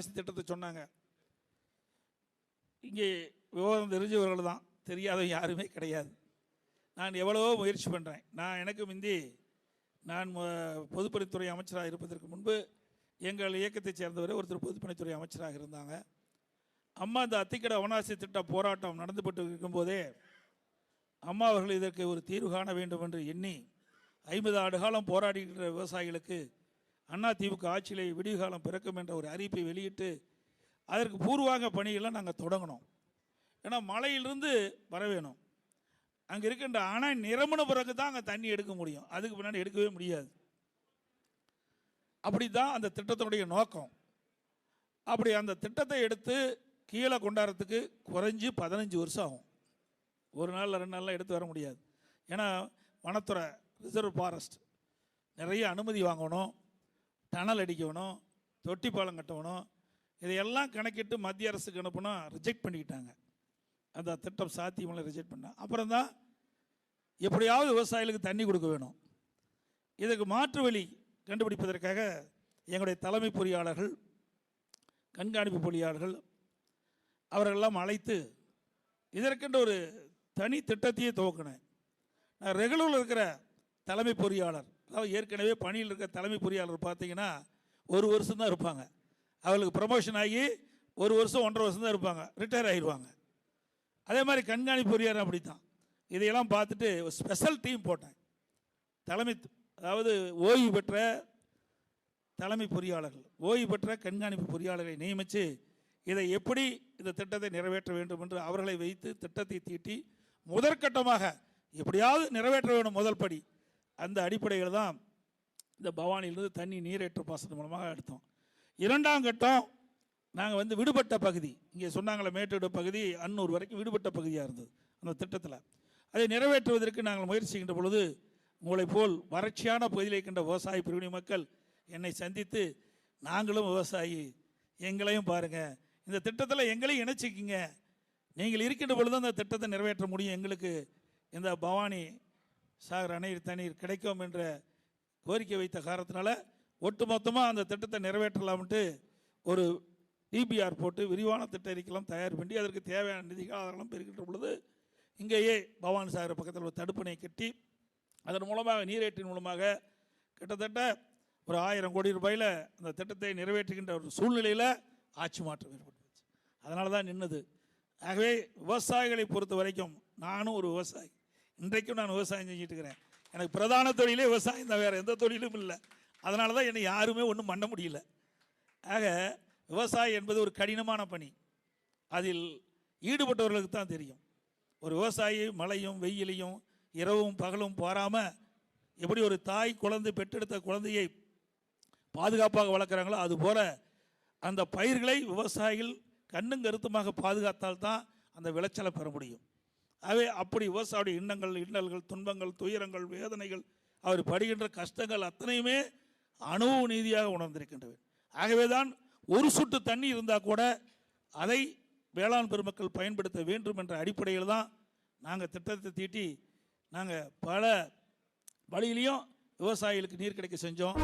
அவனாசி திட்டத்தை சொன்னாங்க. இங்கே விவரம் தெரிஞ்சவர்கள் தான். தெரியாத யாருமே கிடையாது. நான் எவ்வளவோ முயற்சி பண்ணுறேன் நான் எனக்கு முந்தி நான் பொதுப்பணித்துறை அமைச்சராக இருப்பதற்கு முன்பு எங்கள் இயக்கத்தைச் சேர்ந்தவரே ஒருத்தர் பொதுப்பணித்துறை அமைச்சராக இருந்தாங்க. அம்மா இந்த அத்திக்கடை அவனாசி திட்ட போராட்டம் நடந்துபட்டு இருக்கும்போதே அம்மா அவர்கள் இதற்கு ஒரு தீர்வு காண வேண்டும் என்று எண்ணி ஐம்பது ஆண்டு காலம் போராடுகின்ற விவசாயிகளுக்கு அண்ணா தீவுக்கு ஆட்சியிலே விடிவுகாலம் பிறக்கும் என்ற ஒரு அறிவிப்பை வெளியிட்டு அதற்கு பூர்வாங்க பணிகளை நாங்கள் தொடங்கினோம் ஏன்னா மலையிலிருந்து வர வேணும் அங்கே இருக்கின்ற அணை நிரம்பின பிறகு தான் அங்கே தண்ணி எடுக்க முடியும். அதுக்கு முன்னாடி எடுக்கவே முடியாது. அப்படி தான் அந்த திட்டத்தினுடைய நோக்கம். அப்படி அந்த திட்டத்தை எடுத்து கீழே கொண்டாடுறதுக்கு குறைஞ்சி பதினஞ்சு வருஷம் ஆகும். ஒரு நாளில் ரெண்டு நாளில் எடுத்து வர முடியாது. ஏன்னா வனத்துறை ரிசர்வ் ஃபாரஸ்ட் நிறைய அனுமதி வாங்கணும். டனல் அடிக்கணும் தொட்டி பாலம் கட்டணும் இதையெல்லாம் கணக்கிட்டு மத்திய அரசுக்கு அனுப்புனா ரிஜெக்ட் பண்ணிக்கிட்டாங்க. அந்த திட்டம் சாத்தியமெல்லாம் ரிஜெக்ட் பண்ண. அப்புறம் தான் எப்படியாவது விவசாயிகளுக்கு தண்ணி கொடுக்க வேணும். இதுக்கு மாற்று வழி கண்டுபிடிப்பதற்காக எங்களுடைய தலைமை பொறியாளர்கள் கண்காணிப்பு பொறியாளர்கள் அவர்களெல்லாம் அழைத்து இதற்கென்ற ஒரு தனி திட்டத்தையே துவக்கினேன். நான் ரெகுலரில் இருக்கிற தலைமை பொறியாளர் அதாவது ஏற்கனவே பணியில் இருக்கிற தலைமை பொறியாளர் பார்த்தீங்கன்னா ஒரு வருஷம் தான் இருப்பாங்க. அவளுக்கு ப்ரமோஷன் ஆகி ஒரு வருஷம் ஒன்றரை வருஷம் தான் இருப்பாங்க. ரிட்டையர் ஆகிடுவாங்க அதே மாதிரி கண்காணிப்பு பொறியாளர் அப்படி தான் இதையெல்லாம் பார்த்துட்டு ஸ்பெஷல் டீம் போட்டேன். தலைமை அதாவது ஓய்வு பெற்ற தலைமை பொறியாளர்கள் ஓய்வு பெற்ற கண்காணிப்பு பொறியாளர்களை நியமித்து இதை எப்படி இந்த திட்டத்தை நிறைவேற்ற வேண்டும் என்று அவர்களை வைத்து திட்டத்தை தீட்டி முதற்கட்டமாக எப்படியாவது நிறைவேற்ற வேண்டும் முதல் படி. அந்த அடிப்படையில் தான் இந்த பவானியிலிருந்து தண்ணி நீரேற்று பாசனம் மூலமாக எடுத்தோம். இரண்டாம் கட்டம் நாங்கள் வந்து விடுபட்ட பகுதி. இங்கே சொன்னாங்களே மேட்டூடு பகுதி அன்னூர் வரைக்கும் விடுபட்ட பகுதியாக இருந்தது அந்த திட்டத்தில். அதை நிறைவேற்றுவதற்கு நாங்கள் முயற்சிக்கின்ற பொழுது உங்களைப் போல் வறட்சியான பகுதியில் இருக்கின்ற விவசாய பிரிவினை மக்கள் என்னை சந்தித்து நாங்களும் விவசாயி எங்களையும் பாருங்கள் இந்த திட்டத்தில் எங்களையும் இணைச்சிக்கிங்க. நீங்கள் இருக்கின்ற பொழுது அந்த திட்டத்தை நிறைவேற்ற முடியும். எங்களுக்கு இந்த பவானி சாகர் அணை தண்ணீர் கிடைக்கும் என்ற கோரிக்கை வைத்த காரணத்தினால ஒட்டுமொத்தமாக அந்த திட்டத்தை நிறைவேற்றலாம்ட்டு ஒரு டிபிஆர் போட்டு விரிவான திட்ட அறிக்கையெல்லாம் தயார் பண்ணி அதற்கு தேவையான நிதிகள் ஆதாரங்களும் பெறுகின்ற பொழுது இங்கேயே பவானி சாகர் பக்கத்தில் ஒரு தடுப்பணை கட்டி அதன் மூலமாக நீரேற்றின் மூலமாக கிட்டத்தட்ட ஒரு ஆயிரம் கோடி ரூபாயில் அந்த திட்டத்தை நிறைவேற்றுகின்ற ஒரு சூழ்நிலையில் ஆட்சி மாற்றம் ஏற்பட்டுச்சு. அதனால தான் நின்னது. ஆகவே விவசாயிகளை பொறுத்த வரைக்கும் நானும் ஒரு விவசாயி. இன்றைக்கும் நான் விவசாயம் செஞ்சுட்டு இருக்கிறேன். எனக்கு பிரதான தொழிலே விவசாயம் தான் வேறு எந்த தொழிலும் இல்லை. அதனால தான் என்னை யாருமே ஒன்றும் பண்ண முடியல. ஆக விவசாயம் என்பது ஒரு கடினமான பணி. அதில் ஈடுபட்டவர்களுக்கு தான் தெரியும். ஒரு விவசாயி மழையும் வெயிலையும் இரவும் பகலும் போராமல் எப்படி ஒரு தாய் குழந்தை பெற்றெடுத்த குழந்தையை பாதுகாப்பாக வளர்க்குறாங்களோ அதுபோல் அந்த பயிர்களை விவசாயிகள் கண்ணும் கருத்துமாக பாதுகாத்தால் தான் அந்த விளைச்சலை பெற முடியும். அவை அப்படி விவசாயுடைய இன்னங்கள் இன்னல்கள் துன்பங்கள் துயரங்கள் வேதனைகள் அவர் படுகின்ற கஷ்டங்கள் அத்தனையுமே அணுவு நீதியாக உணர்ந்திருக்கின்றவை ஆகவே ஒரு சுட்டு தண்ணி இருந்தால் கூட அதை வேளாண் பெருமக்கள் பயன்படுத்த வேண்டும் என்ற அடிப்படையில் தான் நாங்கள் திட்டத்தை தீட்டி நாங்கள் பல வழியிலையும் விவசாயிகளுக்கு நீர் கிடைக்க செஞ்சோம்.